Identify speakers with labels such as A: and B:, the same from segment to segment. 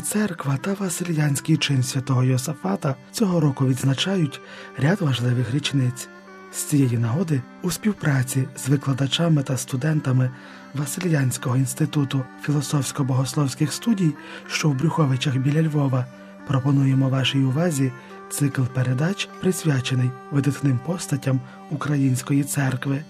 A: Церква та Васильянський чин святого Йосафата цього року відзначають ряд важливих річниць. З цієї нагоди у співпраці з викладачами та студентами Васильянського інституту філософсько-богословських студій, що в Брюховичах біля Львова, пропонуємо вашій увазі цикл передач, присвячений видатним постатям Української церкви.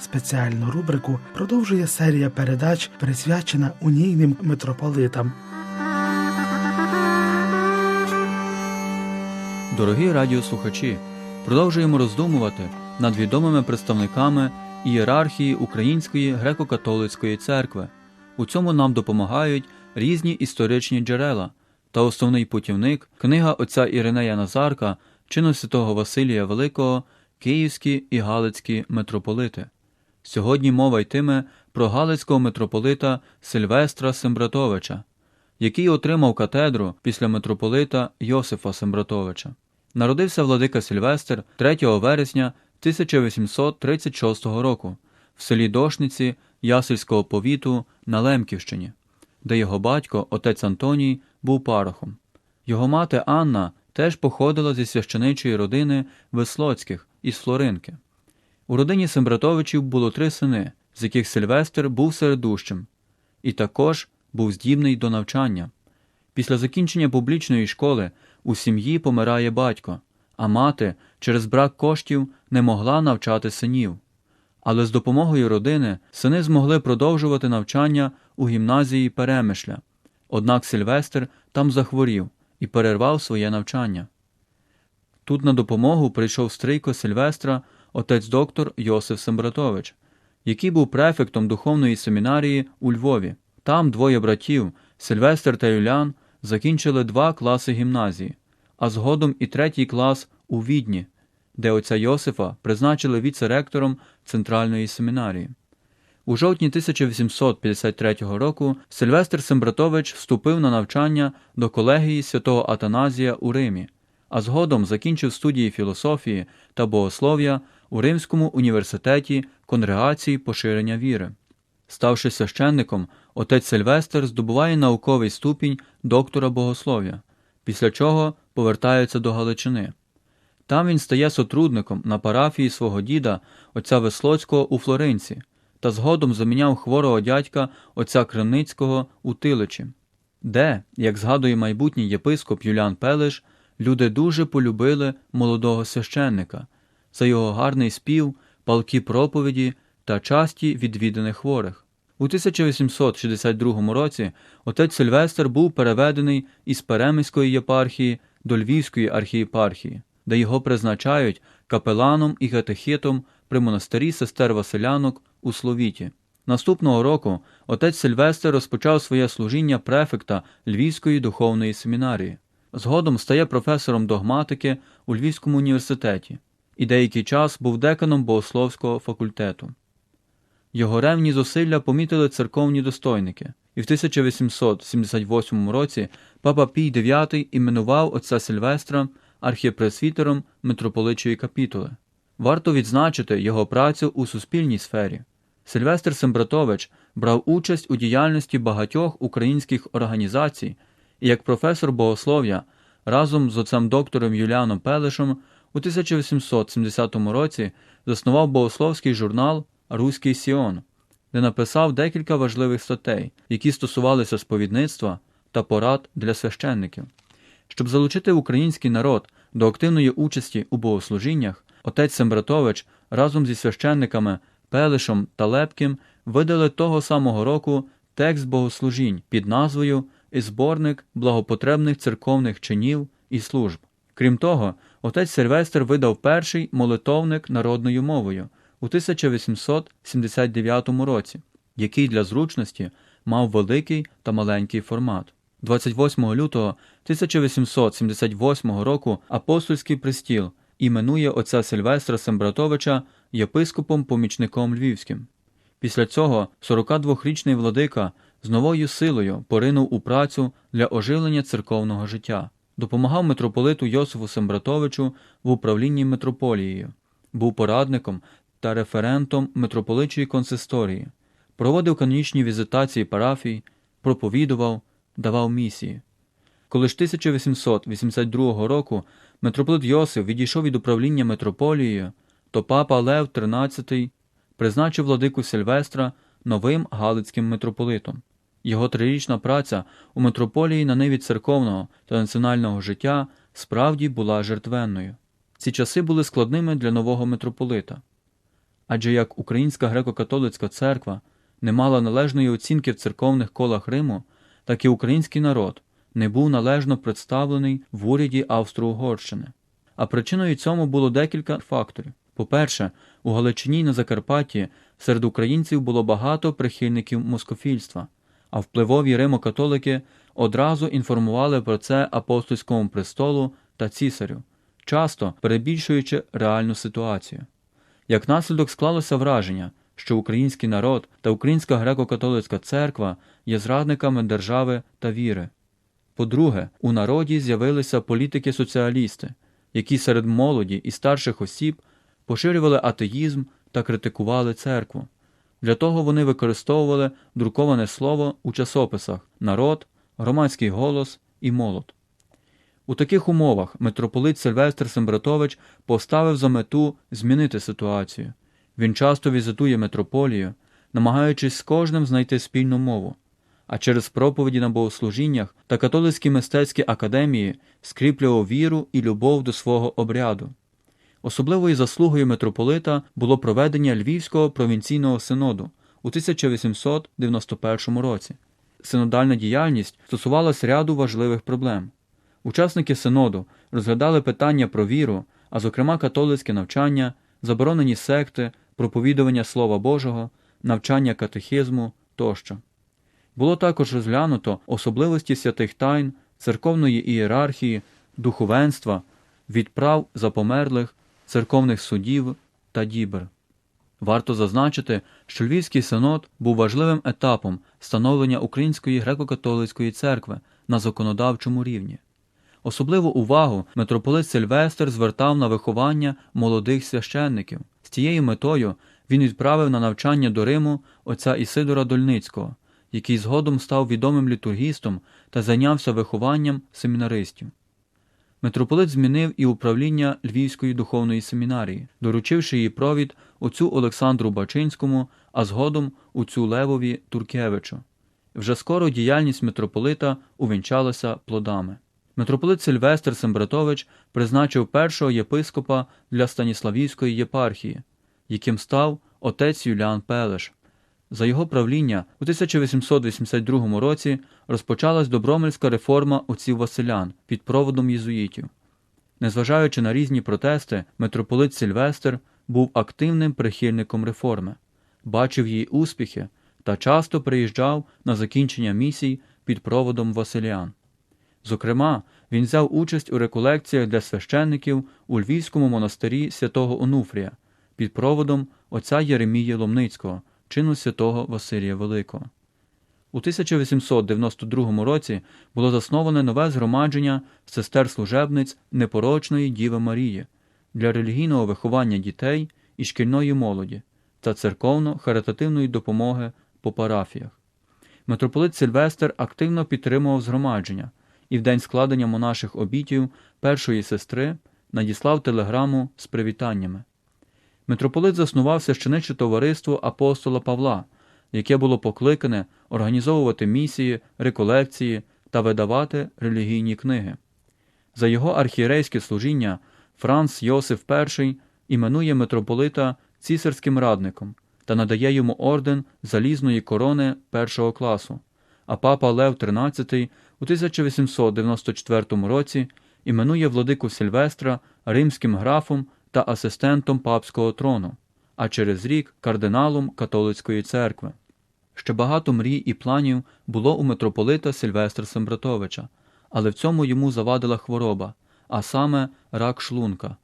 A: Спеціальну рубрику продовжує серія передач, присвячена унійним митрополитам.
B: Дорогі радіослухачі, продовжуємо роздумувати над відомими представниками ієрархії Української греко-католицької церкви. У цьому нам допомагають різні історичні джерела та основний путівник книга отця Іринея Назарка, чину святого Василія Великого, Київські і Галицькі митрополити. Сьогодні мова йтиме про Галицького митрополита Сильвестра Сембратовича, який отримав катедру після митрополита Йосифа Сембратовича. Народився владика Сильвестр 3 вересня 1836 року в селі Дошниці Ясельського повіту на Лемківщині, де його батько, отець Антоній, був парохом. Його мати Анна теж походила зі священичої родини Веслоцьких із Флоринки. У родині Сембратовичів було три сини, з яких Сильвестр був середущим, і також був здібний до навчання. Після закінчення публічної школи у сім'ї помирає батько, а мати через брак коштів не могла навчати синів. Але з допомогою родини сини змогли продовжувати навчання у гімназії Перемишля. Однак Сильвестр там захворів і перервав своє навчання. Тут на допомогу прийшов стрийко Сильвестра отець доктор Йосиф Сембратович, який був префектом духовної семінарії у Львові. Там двоє братів, Сильвестр та Юлян, закінчили два класи гімназії, а згодом і третій клас у Відні, де отця Йосифа призначили віце-ректором центральної семінарії. У жовтні 1853 року Сильвестр Сембратович вступив на навчання до колегії святого Атаназія у Римі, а згодом закінчив студії філософії та богослов'я у Римському університеті Конгрегації поширення віри. Ставши священником, отець Сильвестр здобуває науковий ступінь доктора богослов'я, після чого повертається до Галичини. Там він стає сотрудником на парафії свого діда, отця Веслоцького у Флоринці, та згодом заміняв хворого дядька отця Криницького у Тиличі, де, як згадує майбутній єпископ Юлян Пелиш, люди дуже полюбили молодого священника за його гарний спів, палкі проповіді та часті відвідини хворих. У 1862 році отець Сильвестр був переведений із Перемиської єпархії до Львівської архієпархії, де його призначають капеланом і катехітом при монастирі сестер Василянок у Словіті. Наступного року отець Сильвестр розпочав своє служіння префекта Львівської духовної семінарії. Згодом стає професором догматики у Львівському університеті і деякий час був деканом богословського факультету. Його ревні зусилля помітили церковні достойники, і в 1878 році папа Пій IX іменував отця Сильвестра архіпресвітером митрополичої капітули. Варто відзначити його працю у суспільній сфері. Сильвестр Сембратович брав участь у діяльності багатьох українських організацій і як професор богослов'я разом з отцем доктором Юліаном Пелешем у 1870 році заснував богословський журнал Руський Сіон, де написав декілька важливих статей, які стосувалися сповідництва та порад для священників. Щоб залучити український народ до активної участі у богослужіннях, отець Сембратович разом зі священниками Пелишем та Лепким видали того самого року текст богослужінь під назвою і зборник благопотребних церковних чинів і служб. Крім того, отець Сильвестр видав перший молитовник народною мовою у 1879 році, який для зручності мав великий та маленький формат. 28 лютого 1878 року апостольський престіл іменує отця Сильвестра Сембратовича єпископом-помічником Львівським. Після цього 42-річний владика з новою силою поринув у працю для оживлення церковного життя, допомагав митрополиту Йосифу Сембратовичу в управлінні митрополією, був порадником та референтом митрополичої консисторії, проводив канонічні візитації парафій, проповідував, давав місії. Коли ж 1882 року митрополит Йосиф відійшов від управління митрополією, то папа Лев XIII призначив владику Сильвестра новим галицьким митрополитом. Його трирічна праця у митрополії на ниві церковного та національного життя справді була жертвенною. Ці часи були складними для нового митрополита. Адже як Українська греко-католицька церква не мала належної оцінки в церковних колах Риму, так і український народ не був належно представлений в уряді Австро-Угорщини. А причиною цьому було декілька факторів. По-перше, у Галичині на Закарпатті серед українців було багато прихильників москофільства, а впливові римокатолики одразу інформували про це апостольському престолу та цісарю, часто перебільшуючи реальну ситуацію. Як наслідок склалося враження, що український народ та Українська греко-католицька церква є зрадниками держави та віри. По-друге, у народі з'явилися політики-соціалісти, які серед молоді і старших осіб поширювали атеїзм та критикували церкву. Для того вони використовували друковане слово у часописах народ, громадський голос і молот. У таких умовах митрополит Сильвестр Сембратович поставив за мету змінити ситуацію. Він часто візитує митрополію, намагаючись з кожним знайти спільну мову, а через проповіді на богослужіннях та католицькі мистецькі академії скріплював віру і любов до свого обряду. Особливою заслугою митрополита було проведення Львівського провінційного синоду у 1891 році. Синодальна діяльність стосувалась ряду важливих проблем. Учасники синоду розглядали питання про віру, а зокрема католицьке навчання, заборонені секти, проповідування Слова Божого, навчання катехизму тощо. Було також розглянуто особливості святих тайн, церковної ієрархії, духовенства, відправ за померлих, церковних судів та дібр. Варто зазначити, що Львівський синод був важливим етапом становлення Української греко-католицької церкви на законодавчому рівні. Особливу увагу митрополит Сильвестр звертав на виховання молодих священників. З цією метою він відправив на навчання до Риму отця Ісидора Дольницького, який згодом став відомим літургістом та зайнявся вихованням семінаристів. Митрополит змінив і управління Львівської духовної семінарії, доручивши її провід отцю Олександру Бачинському, а згодом отцю Левові Туркевичу. Вже скоро діяльність митрополита увінчалася плодами. Митрополит Сильвестр Сембратович призначив першого єпископа для Станіславівської єпархії, яким став отець Юліан Пелеш. За його правління у 1882 році розпочалась добромельська реформа отців Василян під проводом єзуїтів. Незважаючи на різні протести, митрополит Сильвестр був активним прихильником реформи, бачив її успіхи та часто приїжджав на закінчення місій під проводом Василян. Зокрема, він взяв участь у реколекціях для священників у Львівському монастирі святого Онуфрія під проводом отця Єремії Ломницького, чину святого Василія Великого. У 1892 році було засноване нове згромадження сестер служебниць непорочної Діви Марії для релігійного виховання дітей і шкільної молоді та церковно-харитативної допомоги по парафіях. Митрополит Сильвестр активно підтримував згромадження і в день складення монаших обітів першої сестри надіслав телеграму з привітаннями. Митрополит заснував священиче товариство апостола Павла, яке було покликане організовувати місії, реколекції та видавати релігійні книги. За його архієрейське служіння Франц Йосиф І іменує митрополита цісарським радником та надає йому орден залізної корони першого класу, а папа Лев XIII у 1894 році іменує владику Сильвестра римським графом та асистентом папського трону, а через рік кардиналом католицької церкви. Ще багато мрій і планів було у митрополита Сильвестра Сембратовича, але в цьому йому завадила хвороба, а саме рак шлунка.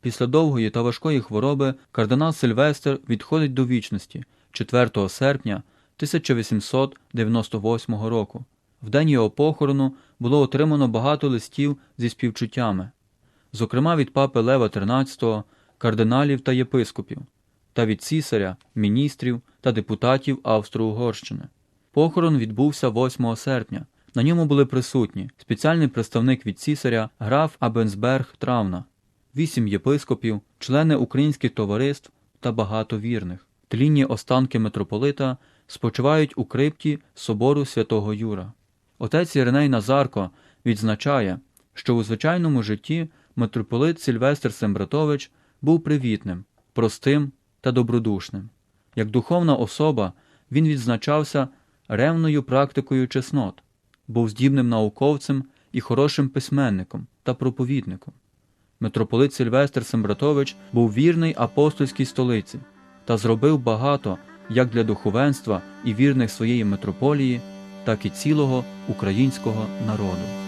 B: Після довгої та важкої хвороби кардинал Сильвестр відходить до вічності 4 серпня 1898 року. В день його похорону було отримано багато листів зі співчуттями, зокрема від папи Лева XIII, кардиналів та єпископів, та від цісаря, міністрів та депутатів Австро-Угорщини. Похорон відбувся 8 серпня. На ньому були присутні спеціальний представник від цісаря граф Абенсберг Травна, вісім єпископів, члени українських товариств та багато вірних. Тлінні останки митрополита спочивають у крипті собору святого Юра. Отець Іриней Назарко відзначає, що у звичайному житті митрополит Сильвестр Сембратович був привітним, простим та добродушним. Як духовна особа він відзначався ревною практикою чеснот, був здібним науковцем і хорошим письменником та проповідником. Митрополит Сильвестр Сембратович був вірний апостольській столиці та зробив багато як для духовенства і вірних своєї митрополії, так і цілого українського народу.